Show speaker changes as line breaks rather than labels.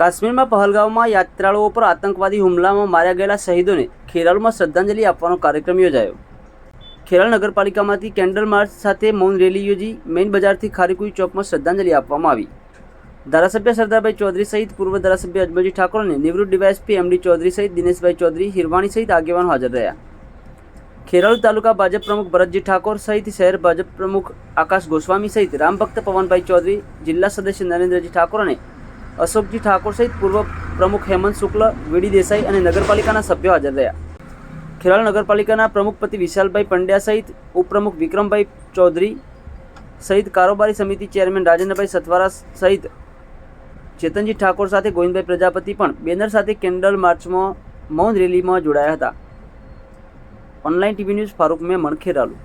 કાશ્મીરમાં પહલગામમાં યાત્રાળુઓ પર આતંકવાદી હુમલામાં માર્યા ગયેલા શહીદોને ખેરાલુમાં શ્રદ્ધાંજલિ આપવાનો કાર્યક્રમ યોજાયો. ખેરાલ નગરપાલિકામાંથી કેન્ડલ માર્ચ સાથે મૌન રેલી યોજી મેઇન બજારથી ખારીકુઈ ચોકમાં શ્રદ્ધાંજલિ આપવામાં આવી. ધારાસભ્ય સરદારભાઈ ચૌધરી સહિત પૂર્વ ધારાસભ્ય અજમલજી ઠાકોર અને નિવૃત્ત ડીવાયએસપી એમડી ચૌધરી સહિત દિનેશભાઈ ચૌધરી, હિરવાણી સહિત આગેવાનો હાજર રહ્યા. ખેરાલુ તાલુકા ભાજપ પ્રમુખ ભરતજી ઠાકોર સહિત શહેર ભાજપ પ્રમુખ આકાશ ગોસ્વામી સહિત રામભક્ત પવનભાઈ ચૌધરી, જિલ્લા સદસ્ય નરેન્દ્રજી ઠાકોર અને અશોકજી ઠાકોર સહિત પૂર્વ પ્રમુખ હેમંત શુક્લ વીડી દેસાઈ અને નગરપાલિકાના સભ્યો હાજર રહ્યા. ખેરાલ નગરપાલિકાના પ્રમુખપતિ વિશાલભાઈ પંડ્યા સહિત ઉપપ્રમુખ વિક્રમભાઈ ચૌધરી સહિત કારોબારી સમિતિ ચેરમેન રાજેન્દ્રભાઈ સથવારા સહિત ચેતનજી ઠાકોર સાથે ગોવિંદભાઈ પ્રજાપતિ પણ બેનર સાથે કેન્ડલ માર્ચમાં મૌન રેલીમાં જોડાયા હતા. Online TV news Farooq Memon, Kheralu.